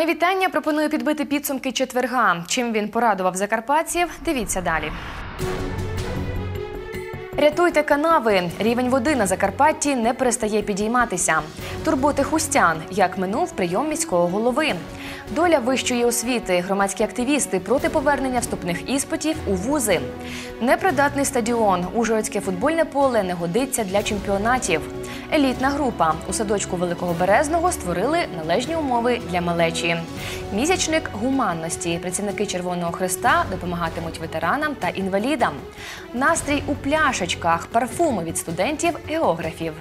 Мої вітання пропоную підбити підсумки четверга. Чим він порадував закарпатців? Дивіться далі. Рятуйте канави. Рівень води на Закарпатті не перестає підійматися. Турботи хустян, як минув прийом міського голови. Доля вищої освіти, громадські активісти проти повернення вступних іспитів у вузи. Непридатний стадіон. Ужгородське футбольне поле не годиться для чемпіонатів. Елітна група у садочку Великого Березного створили належні умови для малечі. Місячник гуманності. Працівники Червоного Христа допомагатимуть ветеранам та інвалідам. Настрій у пляшечках, парфуми від студентів географів.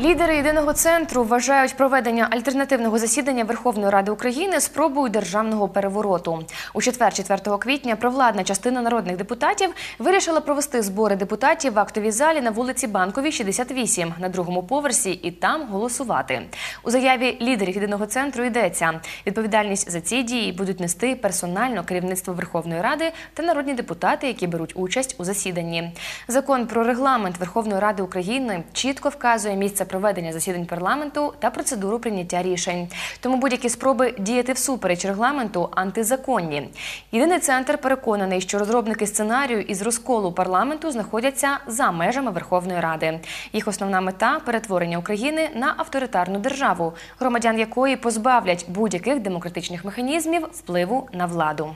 Лідери єдиного центру вважають проведення альтернативного засідання Верховної Ради України спробою державного перевороту. У четвер, 4 квітня, провладна частина народних депутатів вирішила провести збори депутатів в актовій залі на вулиці Банковій, 68, на другому поверсі, і там голосувати. У заяві лідерів єдиного центру йдеться: відповідальність за ці дії будуть нести персонально керівництво Верховної Ради та народні депутати, які беруть участь у засіданні. Закон про регламент Верховної Ради України чітко вказує місце проведення засідань парламенту та процедуру прийняття рішень. Тому будь-які спроби діяти всупереч регламенту антизаконні. Єдиний центр переконаний, що розробники сценарію із розколу парламенту знаходяться за межами Верховної Ради. Їх основна мета перетворення України на авторитарну державу, громадян якої позбавлять будь-яких демократичних механізмів впливу на владу.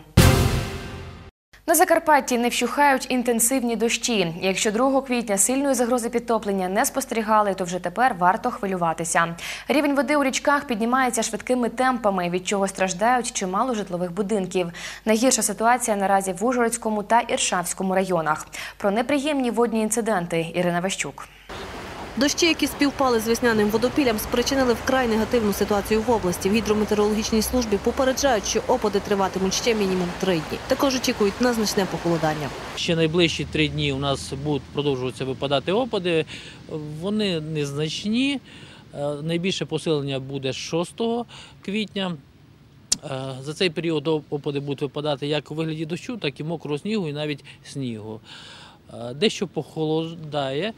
На Закарпатті не вщухають інтенсивні дощі. Якщо 2 квітня сильної загрози підтоплення не спостерігали, то вже тепер варто хвилюватися. Рівень води у річках піднімається швидкими темпами, від чого страждають чимало житлових будинків. Найгірша ситуація наразі в Ужгородському та Іршавському районах. Про неприємні водні інциденти Ірина Ващук. Дощі, які співпали з весняним водопіллям, спричинили вкрай негативну ситуацію в області. В гідрометеорологічній службі попереджають, що опади триватимуть ще мінімум три дні. Також очікують на значне похолодання. Ще найближчі три дні у нас будуть продовжуватися випадати опади. Вони незначні. Е, Найбільше посилення буде 6 квітня. Е, За цей період опади будуть випадати як у вигляді дощу, так і мокрого снігу, і навіть снігу. Е, Дещо похолодає.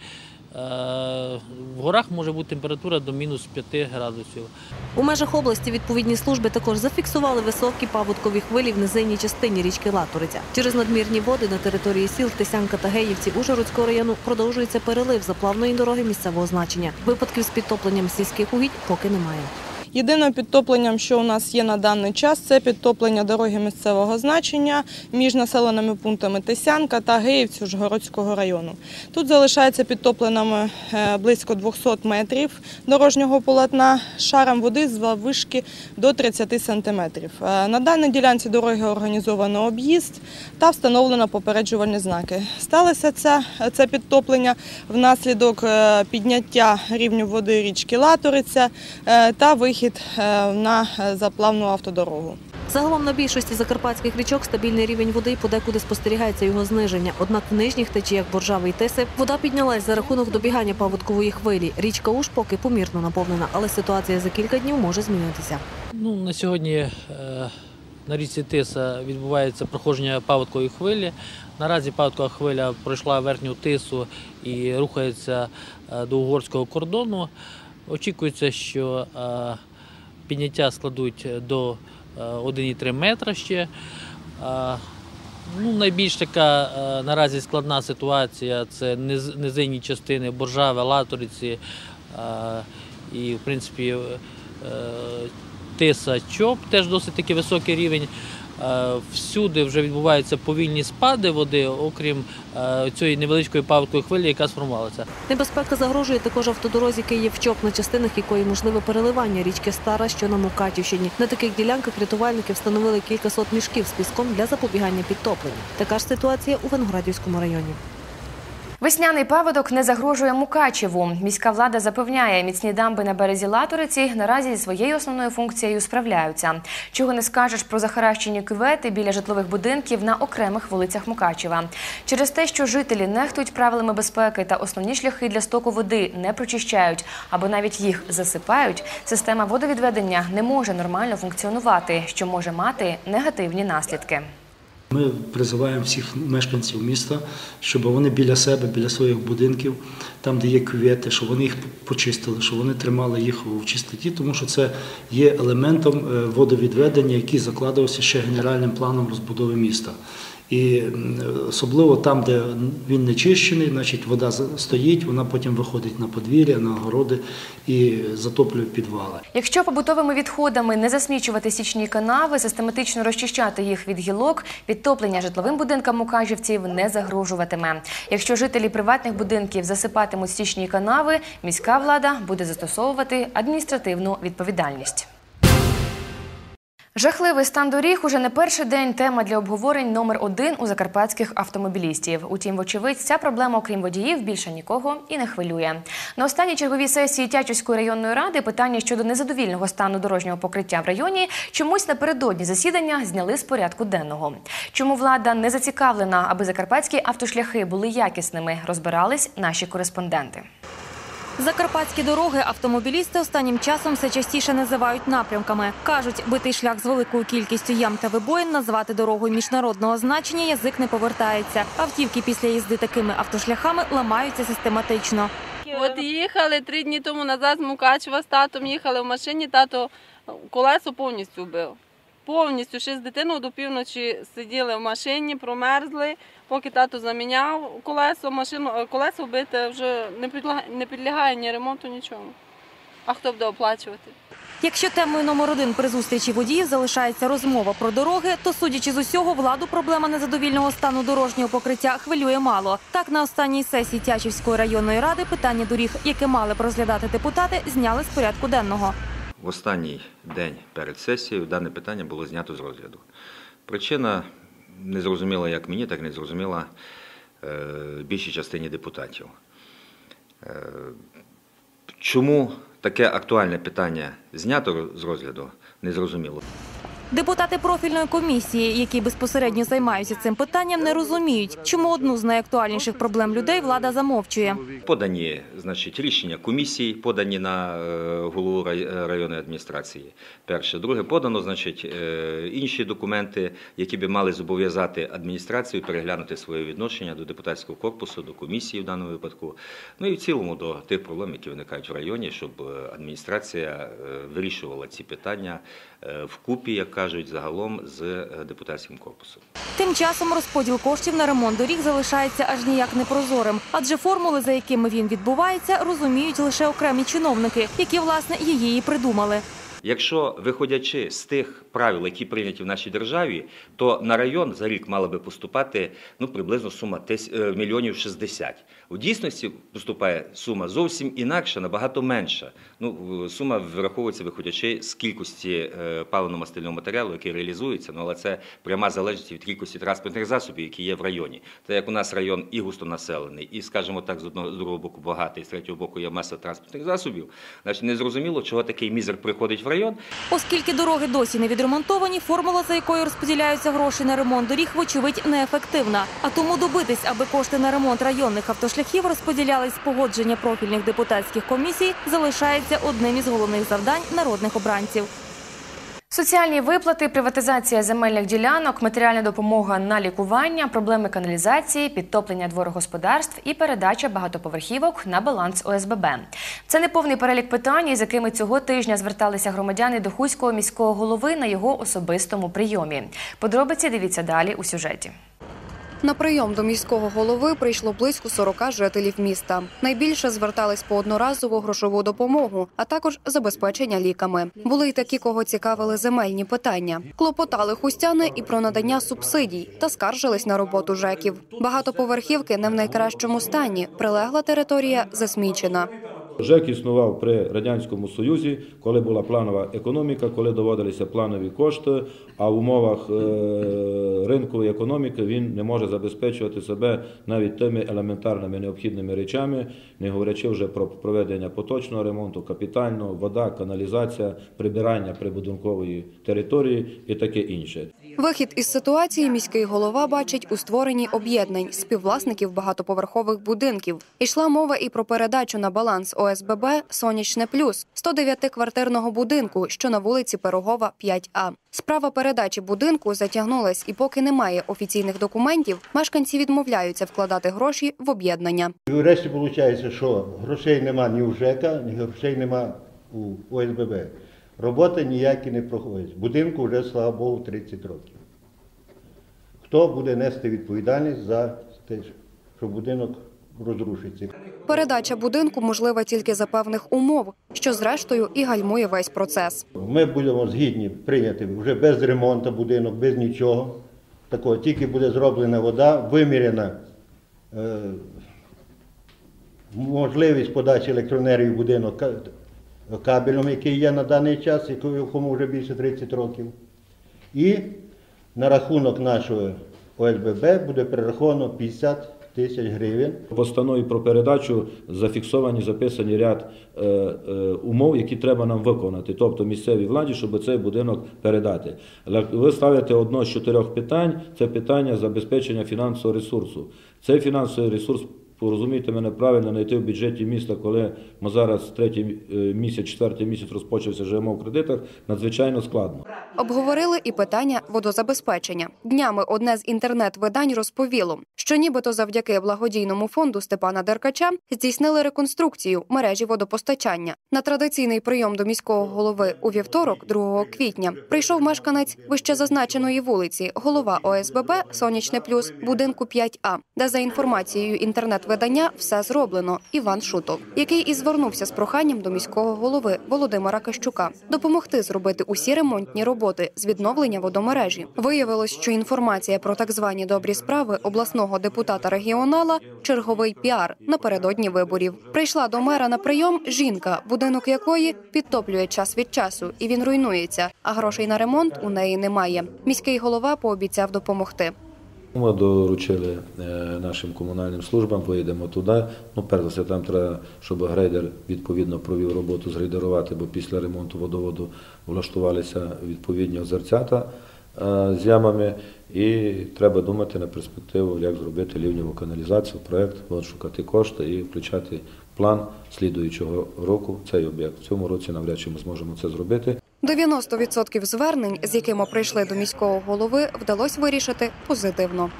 Е, В горах може бути температура до мінус 5 градусів. У межах області відповідні служби також зафіксували високі паводкові хвилі в низинній частині річки Латориця. Через надмірні води на території сіл Тисянка та Геївці Ужгородського району продовжується перелив заплавної дороги місцевого значення. Випадків з підтопленням сільських угідь поки немає. Єдиним підтопленням, що у нас є на даний час, це підтоплення дороги місцевого значення між населеними пунктами Тесянка та Геївці Ужгородського району. Тут залишається підтопленими е, близько 200 метрів дорожнього полотна шаром води з вишки до 30 сантиметрів. Е, На даній ділянці дороги організовано об'їзд та встановлено попереджувальні знаки. Сталося це, це підтоплення внаслідок е, підняття рівню води річки Латориця та вихід е, на е, заплавну автодорогу. Загалом на більшості закарпатських річок стабільний рівень води подекуди спостерігається його зниження. Однак в нижніх течіях Боржави і Тиси вода піднялась за рахунок добігання паводкової хвилі. Річка Уж поки помірно наповнена, але ситуація за кілька днів може змінитися. Ну, на сьогодні е, на річці Тиса відбувається проходження паводкової хвилі. Наразі паводкова хвиля пройшла верхню тису і рухається до угорського кордону. Очікується, що підняття складуть до е, 1,3 метра ще. Е, Ну, найбільш така е, наразі складна ситуація це низ- низинні частини Боржави, Латориці е, і, в принципі, е, Тиса Чоп, теж досить таки високий рівень. Е, Всюди вже відбуваються повільні спади води, окрім е, цієї невеличкої паводкової хвилі, яка сформувалася. Небезпека загрожує також автодорозі Київ-Чоп, на частинах якої можливе переливання річки Стара, що на Мукачівщині. На таких ділянках рятувальники встановили кількасот мішків з піском для запобігання підтопленню. Така ж ситуація у Венградівському районі. Весняний паводок не загрожує Мукачеву. Міська влада запевняє, міцні дамби на березі Латориці наразі зі своєю основною функцією справляються. Чого не скажеш про захаращені кювети біля житлових будинків на окремих вулицях Мукачева. Через те, що жителі нехтують правилами безпеки та основні шляхи для стоку води не прочищають або навіть їх засипають, система водовідведення не може нормально функціонувати, що може мати негативні наслідки. Ми призиваємо всіх мешканців міста, щоб вони біля себе, біля своїх будинків, там, де є кювети, щоб вони їх почистили, щоб вони тримали їх в чистоті, тому що це є елементом е, водовідведення, який закладався ще генеральним планом розбудови міста. І особливо там, де він не чищений, значить вода стоїть, вона потім виходить на подвір'я, на городи і затоплює підвали. Якщо побутовими відходами не засмічувати січні канави, систематично розчищати їх від гілок, підтоплення житловим будинкам мукачівців не загрожуватиме. Якщо жителі приватних будинків засипатимуть стічні канави, міська влада буде застосовувати адміністративну відповідальність. Жахливий стан доріг уже не перший день тема для обговорень номер один у закарпатських автомобілістів. Утім, вочевидь, ця проблема, окрім водіїв, більше нікого і не хвилює. На останній черговій сесії Тячівської районної ради питання щодо незадовільного стану дорожнього покриття в районі чомусь напередодні засідання зняли з порядку денного. Чому влада не зацікавлена, аби закарпатські автошляхи були якісними, розбирались наші кореспонденти. Закарпатські дороги автомобілісти останнім часом все частіше називають напрямками. Кажуть, битий шлях з великою кількістю ям та вибоїн назвати дорогою міжнародного значення язик не повертається. Автівки після їзди такими автошляхами ламаються систематично. От їхали три дні тому назад з Мукачева з татом, їхали в машині, тато колесо повністю вбив. Повністю ще з дитиною до півночі сиділи в машині, промерзли. Поки тато заміняв колесо, машину, е, колесо вбите вже не підлягає, не підлягає ні ремонту, нічого. А хто буде оплачувати? Якщо темою номер один при зустрічі водіїв залишається розмова про дороги, то судячи з усього, владу проблема незадовільного стану дорожнього покриття хвилює мало. Так на останній сесії Тячівської районної ради питання доріг, яке мали б розглядати депутати, зняли з порядку денного. В останній день перед сесією дане питання було знято з розгляду. Причина не зрозуміла як мені, так і не зрозуміла е, більшій частині депутатів. Е, чому таке актуальне питання знято з розгляду, не зрозуміло. Депутати профільної комісії, які безпосередньо займаються цим питанням, не розуміють, чому одну з найактуальніших проблем людей влада замовчує. Подані значить, рішення комісії, подані на е, голову е, районної адміністрації. Перше. Друге, подано значить, е, інші документи, які би мали зобов'язати адміністрацію переглянути своє відношення до депутатського корпусу, до комісії в даному випадку. Ну і в цілому до тих проблем, які виникають в районі, щоб адміністрація вирішувала ці питання вкупі, як кажуть, загалом з е, депутатським корпусом. Тим часом розподіл коштів на ремонт доріг залишається аж ніяк непрозорим, адже формули, за якими він відбувається, розуміють лише окремі чиновники, які власне її і придумали. Якщо виходячи з тих правил, які прийняті в нашій державі, то на район за рік мала би поступати ну приблизно сума е, мільйонів 60. У дійсності поступає сума зовсім інакша, набагато менша. Ну сума враховується виходячи з кількості е, паливно-мастильного матеріалу, який реалізується. Ну але це пряма залежність від кількості транспортних засобів, які є в районі. Та як у нас район і густонаселений, і скажімо так, з одного з другого боку багатий, з третього боку є маса транспортних засобів. Значить, незрозуміло, чого такий мізер приходить в район. Оскільки дороги досі не відремонтовані, формула, за якою розподіляються гроші на ремонт доріг, вочевидь, неефективна. А тому добитись, аби кошти на ремонт районних автошляхів розподілялись погодження профільних депутатських комісій, залишається одним із головних завдань народних обранців. Соціальні виплати, приватизація земельних ділянок, матеріальна допомога на лікування, проблеми каналізації, підтоплення дворогосподарств і передача багатоповерхівок на баланс ОСББ. Це не повний перелік питань, із якими цього тижня зверталися громадяни до Хуського міського голови на його особистому прийомі. Подробиці дивіться далі у сюжеті. На прийом до міського голови прийшло близько 40 жителів міста. Найбільше звертались по одноразову грошову допомогу, а також забезпечення ліками. Були й такі, кого цікавили земельні питання. Клопотали хустяни і про надання субсидій та скаржились на роботу ЖЕКів. Багатоповерхівки не в найкращому стані. Прилегла територія засмічена. ЖЕК існував при радянському союзі, коли була планова економіка, коли доводилися планові кошти. А в умовах е, ринкової економіки він не може забезпечувати себе навіть тими елементарними необхідними речами, не говорячи вже про проведення поточного ремонту, капітального, вода, каналізація, прибирання прибудинкової території і таке інше. Вихід із ситуації міський голова бачить у створенні об'єднань співвласників багатоповерхових будинків. Ішла мова і про передачу на баланс ОСББ Сонячне плюс 109-квартирного будинку, що на вулиці Пирогова, 5А. Справа передачі будинку затягнулась, і поки немає офіційних документів, мешканці відмовляються вкладати гроші в об'єднання. Врешті виходить, що грошей нема ні у ЖЕКа, ні грошей нема у ОСББ. Роботи ніякі не проходять. Будинку вже, слава Богу, 30 років. Хто буде нести відповідальність за те, що будинок розрушиться? Передача будинку можлива тільки за певних умов, що зрештою і гальмує весь процес. Ми будемо згідні прийняти вже без ремонту будинок, без нічого. Такого, тільки буде зроблена вода, виміряна е, можливість подачі електроенергії в будинок кабелем, який є на даний час, якому вже більше 30 років. І на рахунок нашого ОСББ буде перераховано 50 тисяч гривень. Постанові про передачу зафіксовані, записані ряд е, е, умов, які треба нам виконати, тобто місцевій владі, щоб цей будинок передати. Але Ви ставите одно з чотирьох питань: це питання забезпечення фінансового ресурсу. Цей фінансовий ресурс. Порозумійте мене правильно, знайти в бюджеті міста, коли ми зараз третій е, місяць, четвертий місяць розпочався, живемо в кредитах, надзвичайно складно. Обговорили і питання водозабезпечення. Днями одне з інтернет-видань розповіло, що нібито завдяки благодійному фонду Степана Деркача здійснили реконструкцію мережі водопостачання. На традиційний прийом до міського голови у вівторок, 2 квітня, прийшов мешканець вище зазначеної вулиці, голова ОСББ Сонячне плюс будинку 5А, де за інформацією інтернет-видання все зроблено. Іван Шутов, який і звернувся з проханням до міського голови Володимира Кащука допомогти зробити усі ремонтні роботи з відновлення водомережі. Виявилось, що інформація про так звані добрі справи обласного депутата регіонала черговий піар напередодні виборів. Прийшла до мера на прийом жінка, будинок якої підтоплює час від часу, і він руйнується. А грошей на ремонт у неї немає. Міський голова пообіцяв допомогти. Ми доручили е, нашим комунальним службам, поїдемо туди. Ну, перш за все, там треба, щоб грейдер відповідно провів роботу згрейдерувати, бо після ремонту водоводу влаштувалися відповідні озерцята е, з ямами. І треба думати на перспективу, як зробити лівневу каналізацію, проєкт, шукати кошти і включати план слідуючого року цей об'єкт. В цьому році навряд чи ми зможемо це зробити. 90% звернень, з якими прийшли до міського голови, вдалося вирішити позитивно.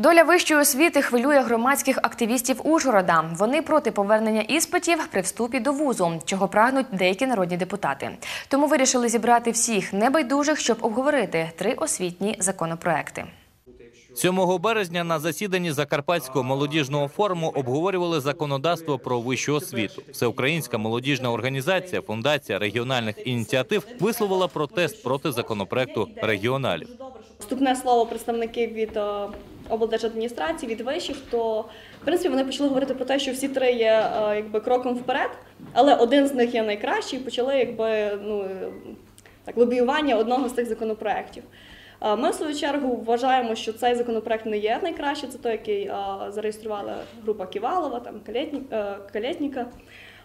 Доля вищої освіти хвилює громадських активістів Ужгорода. Вони проти повернення іспитів при вступі до вузу, чого прагнуть деякі народні депутати. Тому вирішили зібрати всіх небайдужих, щоб обговорити три освітні законопроекти. 7 березня на засіданні Закарпатського молодіжного форуму обговорювали законодавство про вищу освіту. Всеукраїнська молодіжна організація Фундація регіональних ініціатив висловила протест проти законопроекту регіоналів. Вступне слово представники від е, облдержадміністрації, від вишів, то в принципі вони почали говорити про те, що всі три є е, якби кроком вперед, але один з них є найкращий. Почали якби ну е, так лобіювання одного з цих законопроєктів. Е, Ми в свою чергу вважаємо, що цей законопроект не є найкращий. Це той, який е, зареєструвала група Ківалова, там е, Калєтніка.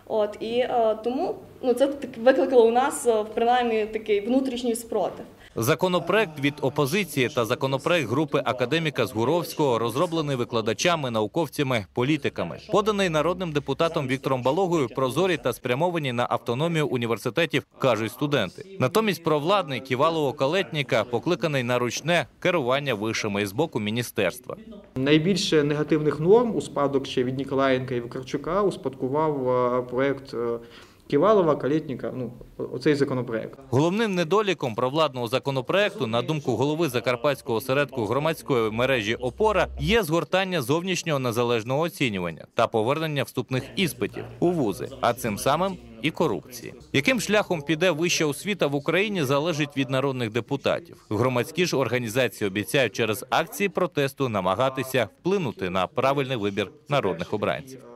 От і тому ну це викликало у нас принаймні такий внутрішній спротив. Законопроект від опозиції та законопроект групи академіка Згуровського розроблений викладачами, науковцями, політиками, поданий народним депутатом Віктором Балогою, прозорі та спрямовані на автономію університетів, кажуть студенти. Натомість провладний ківалово калетніка покликаний на ручне керування вишами з боку міністерства. Найбільше негативних норм у спадок ще від Ніколаєнка і Вакарчука успадкував е, проект е, Ківалова, Калєтніка, ну, оцей законопроект. Головним недоліком провладного законопроекту, на думку голови Закарпатського осередку громадської мережі ОПОРА, є згортання зовнішнього незалежного оцінювання та повернення вступних іспитів у вузи, а цим самим і корупції. Яким шляхом піде вища освіта в Україні залежить від народних депутатів. Громадські ж організації обіцяють через акції протесту намагатися вплинути на правильний вибір народних обранців.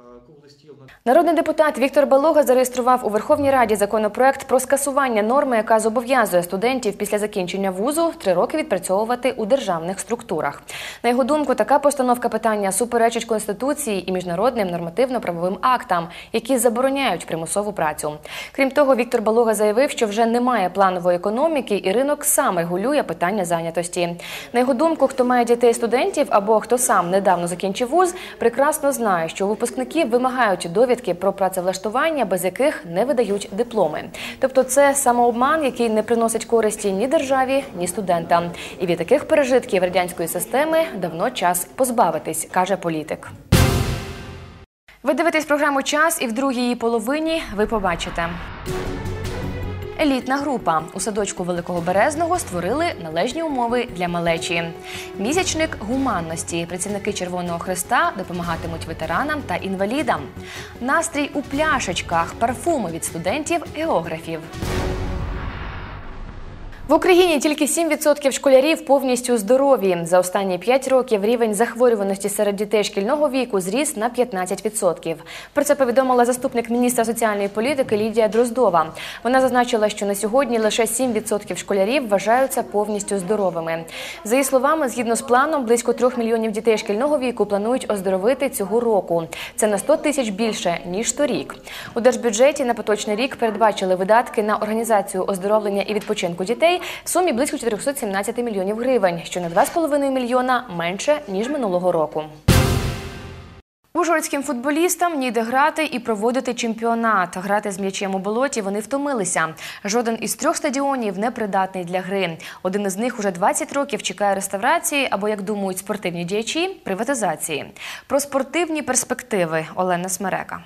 Народний депутат Віктор Балога зареєстрував у Верховній Раді законопроект про скасування норми, яка зобов'язує студентів після закінчення вузу три роки відпрацьовувати у державних структурах. На його думку, така постановка питання суперечить конституції і міжнародним нормативно-правовим актам, які забороняють примусову працю. Крім того, Віктор Балога заявив, що вже немає планової економіки, і ринок сам регулює питання зайнятості. На його думку, хто має дітей студентів або хто сам недавно закінчив вуз, прекрасно знає, що випускників вимагають довідки про працевлаштування, без яких не видають дипломи. Тобто, це самообман, який не приносить користі ні державі, ні студентам. І від таких пережитків радянської системи давно час позбавитись, каже політик. Ви дивитесь програму Час і в другій її половині ви побачите. Елітна група у садочку Великого Березного створили належні умови для малечі. Місячник гуманності. Працівники Червоного Христа допомагатимуть ветеранам та інвалідам. Настрій у пляшечках, парфуми від студентів, географів. В Україні тільки 7% школярів повністю здорові. За останні 5 років рівень захворюваності серед дітей шкільного віку зріс на 15%. Про це повідомила заступник міністра соціальної політики Лідія Дроздова. Вона зазначила, що на сьогодні лише 7% школярів вважаються повністю здоровими. За її словами, згідно з планом, близько 3 мільйонів дітей шкільного віку планують оздоровити цього року. Це на 100 тисяч більше ніж торік. У держбюджеті на поточний рік передбачили видатки на організацію оздоровлення і відпочинку дітей в сумі близько 417 мільйонів гривень, що на 2,5 мільйона менше ніж минулого року. Ужгородським футболістам ніде грати і проводити чемпіонат. Грати з м'ячем у болоті вони втомилися. Жоден із трьох стадіонів не придатний для гри. Один із них уже 20 років чекає реставрації або, як думають спортивні діячі, приватизації. Про спортивні перспективи Олена Смерека.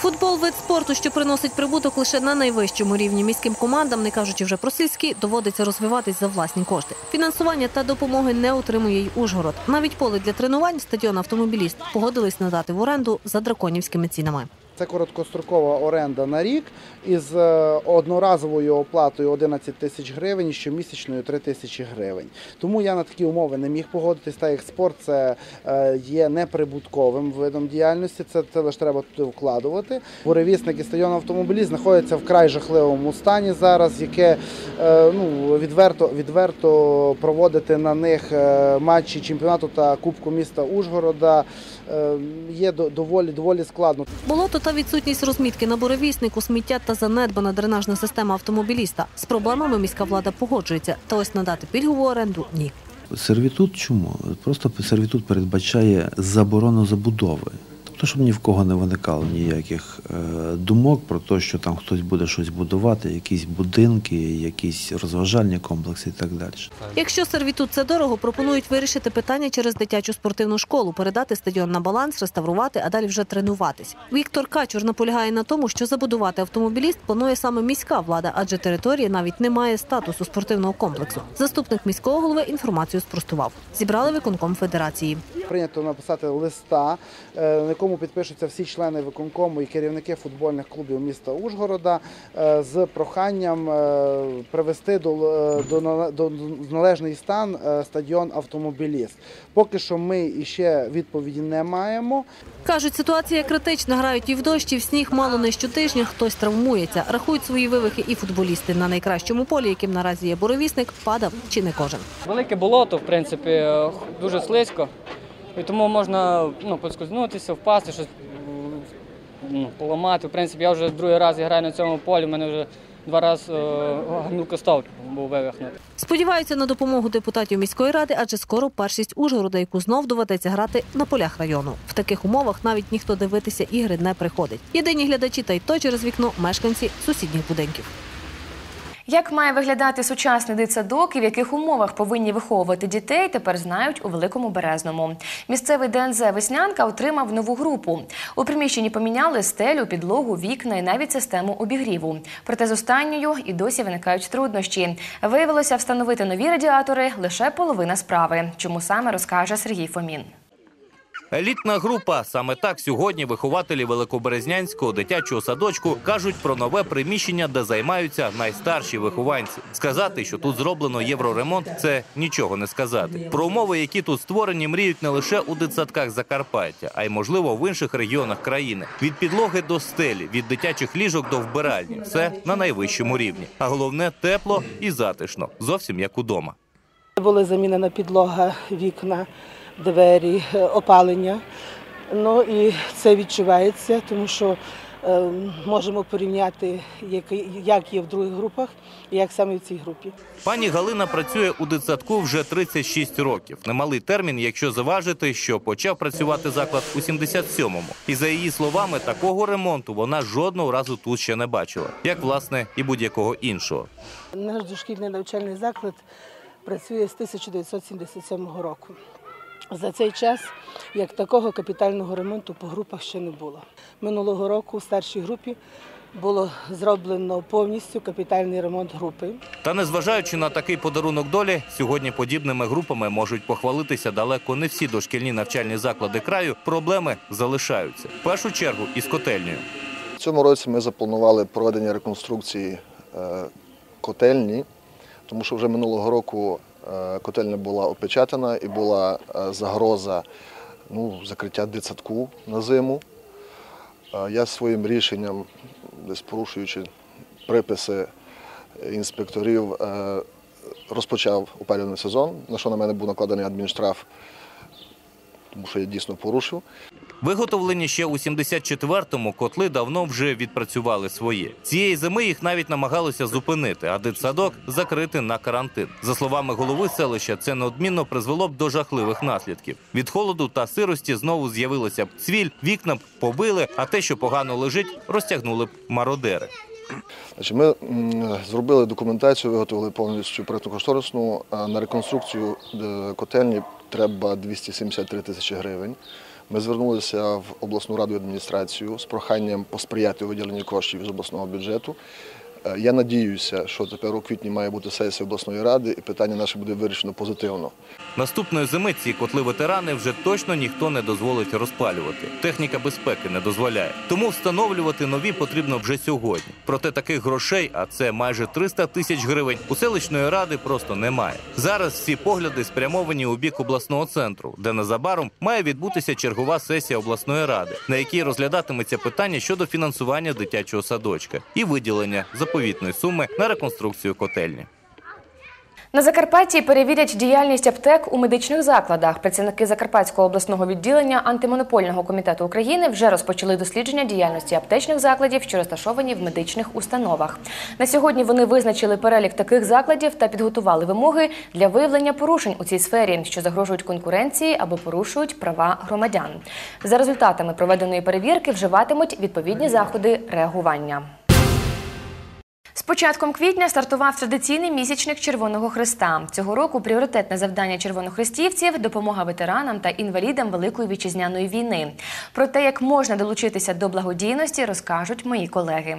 Футбол вид спорту, що приносить прибуток лише на найвищому рівні. Міським командам, не кажучи вже про сільські, доводиться розвиватись за власні кошти. Фінансування та допомоги не отримує й Ужгород. Навіть поле для тренувань стадіон автомобіліст погодились надати в оренду за драконівськими цінами. Це короткострокова оренда на рік із е, одноразовою оплатою 11 тисяч гривень щомісячною 3 тисячі гривень. Тому я на такі умови не міг погодитись, так як спорт це е, є неприбутковим видом діяльності. Це, це лише треба туди вкладувати. Буревісник і стадіон автомобіліст знаходяться в край жахливому стані зараз, яке е, ну, відверто, відверто проводити на них матчі чемпіонату та Кубку міста Ужгорода є до- доволі доволі складно. Болото та відсутність розмітки на буревіснику, сміття та занедбана дренажна система автомобіліста. З проблемами міська влада погоджується. Та ось надати пільгову оренду ні. Сервітут чому? Просто сервітут передбачає заборону забудови. Тобто, щоб ні в кого не виникало ніяких е, думок про те, що там хтось буде щось будувати, якісь будинки, якісь розважальні комплекси і так далі. Якщо сервітут це дорого, пропонують вирішити питання через дитячу спортивну школу, передати стадіон на баланс, реставрувати, а далі вже тренуватись. Віктор Качур наполягає на тому, що забудувати автомобіліст планує саме міська влада, адже територія навіть не має статусу спортивного комплексу. Заступник міського голови інформацію спростував. Зібрали виконком федерації. Прийнято написати листа, е, на якому підпишуться всі члени виконкому і керівники футбольних клубів міста Ужгорода е, з проханням е, привести до, е, до, до належний стан стадіон автомобіліст. Поки що ми іще відповіді не маємо. Кажуть, ситуація критична. Грають і в дощ, і в сніг. Мало не щотижня хтось травмується. Рахують свої вивихи і футболісти на найкращому полі, яким наразі є боровісник, падав чи не кожен. Велике болото, в принципі, дуже слизько. І тому можна ну, поскользнутися, впасти, щось ну, поламати. В принципі, я вже другий раз граю на цьому полі, у мене вже два рази гамілкостов був вивихнутий. Сподіваються на допомогу депутатів міської ради, адже скоро першість Ужгорода, яку знов доведеться грати на полях району. В таких умовах навіть ніхто дивитися ігри не приходить. Єдині глядачі та й то через вікно мешканці сусідніх будинків. Як має виглядати сучасний дитсадок і в яких умовах повинні виховувати дітей, тепер знають у Великому Березному. Місцевий ДНЗ Веснянка отримав нову групу. У приміщенні поміняли стелю, підлогу, вікна і навіть систему обігріву. Проте з останньою і досі виникають труднощі. Виявилося встановити нові радіатори лише половина справи. Чому саме розкаже Сергій Фомін. Елітна група саме так сьогодні вихователі Великоберезнянського дитячого садочку кажуть про нове приміщення, де займаються найстарші вихованці. Сказати, що тут зроблено євроремонт, це нічого не сказати. Про умови, які тут створені, мріють не лише у дитсадках Закарпаття, а й можливо в інших регіонах країни. Від підлоги до стелі, від дитячих ліжок до вбиральні все на найвищому рівні. А головне тепло і затишно, зовсім як удома. Була замінена підлога, вікна, двері, е, опалення. Ну і це відчувається, тому що е, можемо порівняти, як, як є в других групах і як саме в цій групі. Пані Галина працює у дитсадку вже 36 років. Немалий термін, якщо заважити, що почав працювати заклад у 77-му. І за її словами, такого ремонту вона жодного разу тут ще не бачила, як власне і будь-якого іншого. Наш дошкільний навчальний заклад працює з 1977 року. За цей час як такого капітального ремонту по групах ще не було. Минулого року у старшій групі було зроблено повністю капітальний ремонт групи. Та незважаючи на такий подарунок долі, сьогодні подібними групами можуть похвалитися далеко не всі дошкільні навчальні заклади краю. Проблеми залишаються. В першу чергу із котельнею. В цьому році ми запланували проведення реконструкції е, котельні, тому що вже минулого року е, котельня була опечатана і була е, загроза ну, закриття дитсадку на зиму. Е, Я своїм рішенням, десь порушуючи приписи інспекторів, розпочав опалювальний сезон, на що на мене був накладений адмінштраф, тому що я дійсно порушив. Виготовлені ще у 74-му котли давно вже відпрацювали своє. Цієї зими їх навіть намагалися зупинити, а дитсадок закрити на карантин. За словами голови селища, це неодмінно призвело б до жахливих наслідків. Від холоду та сирості знову з'явилася б цвіль, вікна б побили, а те, що погано лежить, розтягнули б мародери. Ми зробили документацію, виготовили повністю проєктно-кошторисну. На реконструкцію е, котельні треба 273 тисячі гривень. Ми звернулися в обласну раду адміністрацію з проханням посприяти виділенню коштів з обласного бюджету. Е, Я надіюся, що тепер у квітні має бути сесія обласної ради і питання наше буде вирішено позитивно. Наступної зими ці котли ветерани вже точно ніхто не дозволить розпалювати. Техніка безпеки не дозволяє. Тому встановлювати нові потрібно вже сьогодні. Проте таких грошей, а це майже 300 тисяч гривень, у селищної ради просто немає. Зараз всі погляди спрямовані у бік обласного центру, де незабаром має відбутися чергова сесія обласної ради, на якій розглядатиметься питання щодо фінансування дитячого садочка і виділення заповітної суми на реконструкцію котельні. На Закарпатті перевірять діяльність аптек у медичних закладах. Працівники Закарпатського обласного відділення антимонопольного комітету України вже розпочали дослідження діяльності аптечних закладів, що розташовані в медичних установах. На сьогодні вони визначили перелік таких закладів та підготували вимоги для виявлення порушень у цій сфері, що загрожують конкуренції або порушують права громадян. За результатами проведеної перевірки вживатимуть відповідні заходи реагування. Початком квітня стартував традиційний місячник Червоного Христа. Цього року пріоритетне завдання червонохрестівців допомога ветеранам та інвалідам Великої вітчизняної війни. Про те, як можна долучитися до благодійності, розкажуть мої колеги.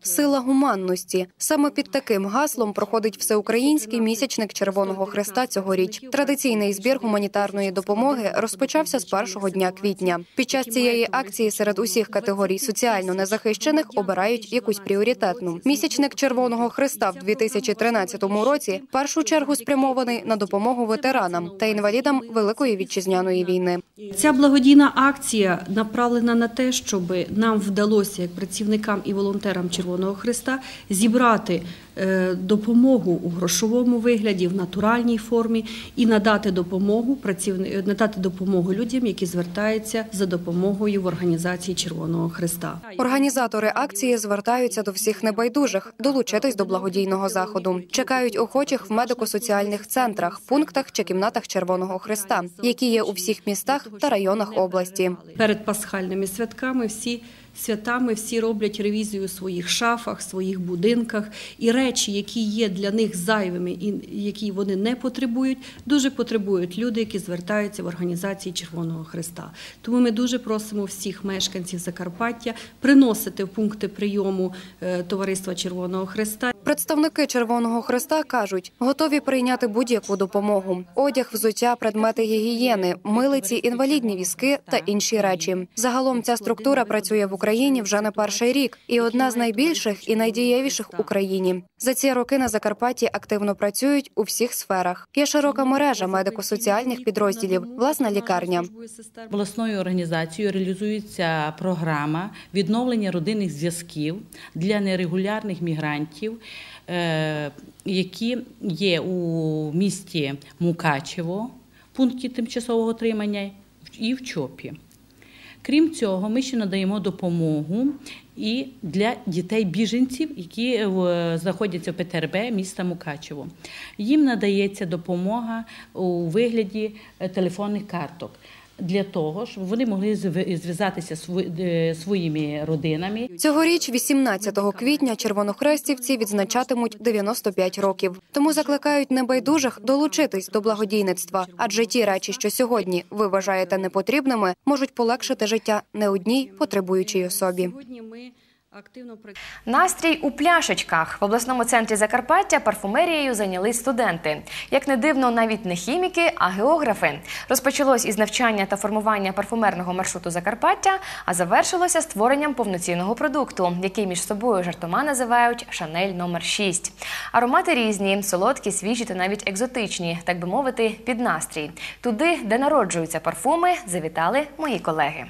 Сила гуманності саме під таким гаслом проходить всеукраїнський місячник Червоного Хреста цьогоріч. Традиційний збір гуманітарної допомоги розпочався з першого дня квітня. Під час цієї акції серед усіх категорій соціально незахищених обирають якусь пріоритетну. Місячник Червоного Хреста в 2013 році в першу чергу спрямований на допомогу ветеранам та інвалідам Великої вітчизняної війни. Ця благодійна акція направлена на те, щоб нам вдалося, як працівникам і волонтерам Червоного Христа, зібрати е, допомогу у грошовому вигляді, в натуральній формі і надати допомогу надати допомогу людям, які звертаються за допомогою в організації Червоного Христа. Організатори акції звертаються до всіх небайдужих долучитись до благодійного заходу. Чекають охочих в медико-соціальних центрах, пунктах чи кімнатах Червоного Христа, які є у всіх містах та районах області. Перед пасхальними святками всі святами всі роблять ревізію у своїх шафах, своїх будинках і речі, які є для них зайвими і які вони не потребують, дуже потребують люди, які звертаються в організації Червоного Христа. Тому ми дуже просимо всіх мешканців Закарпаття приносити в пункти прийому е, товариства Червоного Христа. Представники Червоного Христа кажуть, готові прийняти будь-яку допомогу: одяг, взуття, предмети гігієни, милиці, інвалідні візки та інші речі. Загалом ця структура працює в Україні вже не перший рік, і одна з найбільших і найдієвіших в Україні. За ці роки на Закарпатті активно працюють у всіх сферах. Є широка мережа медико-соціальних підрозділів, власна лікарня. Обласною організацією реалізується програма відновлення родинних зв'язків для нерегулярних мігрантів, е, які є у місті Мукачево, пункті тимчасового тримання, і в ЧОПі. Крім цього, ми ще надаємо допомогу і для дітей-біженців, які е, знаходяться в ПТРБ міста Мукачево. Їм надається допомога у вигляді е, телефонних карток. Для того, щоб вони могли зв- зв'язатися зі е, своїми родинами. Цьогоріч, 18 квітня, червонохрестівці відзначатимуть 95 років. Тому закликають небайдужих долучитись до благодійництва, адже ті речі, що сьогодні ви вважаєте непотрібними, можуть полегшити життя не одній потребуючій особі. Активно. Настрій у пляшечках в обласному центрі Закарпаття парфумерією зайнялись студенти. Як не дивно, навіть не хіміки, а географи. Розпочалось із навчання та формування парфумерного маршруту Закарпаття, а завершилося створенням повноцінного продукту, який між собою жартома називають Шанель номер 6 Аромати різні, солодкі, свіжі та навіть екзотичні, так би мовити, під настрій. Туди, де народжуються парфуми, завітали мої колеги.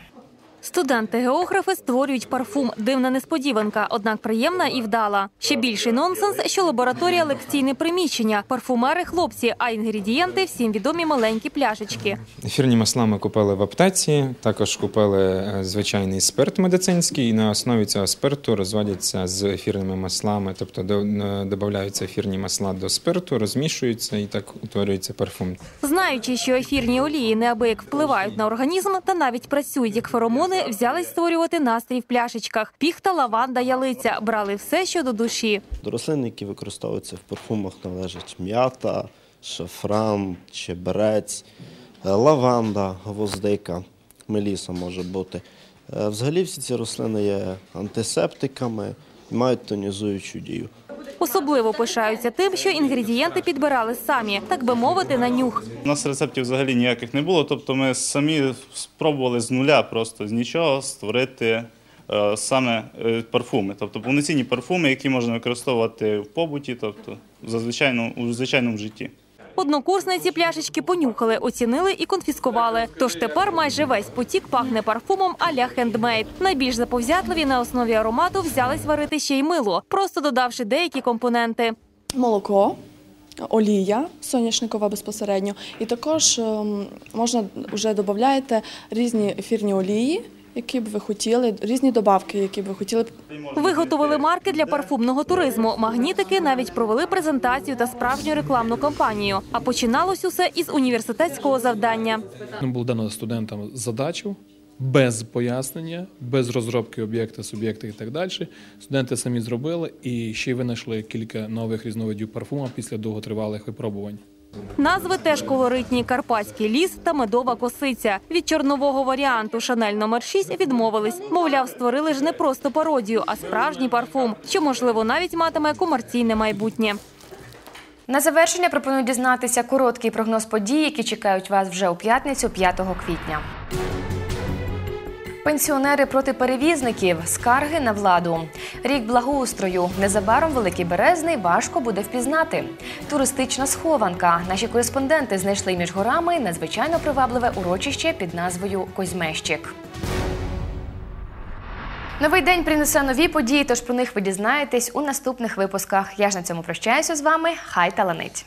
Студенти-географи створюють парфум. Дивна несподіванка, однак приємна і вдала. Ще більший нонсенс, що лабораторія лекційне приміщення, парфумери хлопці, а інгредієнти всім відомі маленькі пляшечки. Ефірні масла ми купили в аптеці, також купили е, звичайний спирт медицинський, і на основі цього спирту розводяться з ефірними маслами, тобто додаються ефірні масла до спирту, розмішуються і так утворюється парфум. Знаючи, що ефірні олії неабияк впливають на організм та навіть працюють як феромони, взялись створювати настрій в пляшечках. Піхта, лаванда, ялиця брали все, що до душі. До рослин, які використовуються в парфумах, належать м'ята, шафран, чебрець, е, лаванда, гвоздика, меліса може бути. Е, Взагалі всі ці рослини є антисептиками і мають тонізуючу дію. Особливо пишаються тим, що інгредієнти підбирали самі, так би мовити, на нюх. У нас рецептів взагалі ніяких не було. Тобто ми самі спробували з нуля, просто з нічого створити е, саме е, парфуми. Тобто повноцінні парфуми, які можна використовувати в побуті, тобто у звичайному житті. Однокурсниці пляшечки понюхали, оцінили і конфіскували. Тож тепер майже весь потік пахне парфумом а-ля хендмейд. Найбільш заповзятливі на основі аромату взялись варити ще й мило, просто додавши деякі компоненти. молоко, олія соняшникова безпосередньо, і також ем, можна вже додаєте різні ефірні олії, які б ви хотіли, різні добавки, які б ви хотіли. Виготовили марки для парфумного туризму. Магнітики навіть провели презентацію та справжню рекламну кампанію. А починалось усе із університетського завдання. Нам було дано студентам задачу без пояснення, без розробки об'єкта, суб'єкта і так далі. Студенти самі зробили і ще й винайшли кілька нових різновидів парфума після довготривалих випробувань. Назви теж колоритні: Карпатський ліс та медова косиця. Від чорнового варіанту Шанель номер 6 відмовились. Мовляв, створили ж не просто пародію, а справжній парфум, що можливо навіть матиме комерційне майбутнє. На завершення пропоную дізнатися короткий прогноз подій, які чекають вас вже у п'ятницю, 5 квітня. Пенсіонери проти перевізників, скарги на владу. Рік благоустрою. Незабаром Великий Березний важко буде впізнати. Туристична схованка. Наші кореспонденти знайшли між горами надзвичайно привабливе урочище під назвою Козьмещик. Новий день принесе нові події, тож про них ви дізнаєтесь у наступних випусках. Я ж на цьому прощаюся з вами. Хай таланить!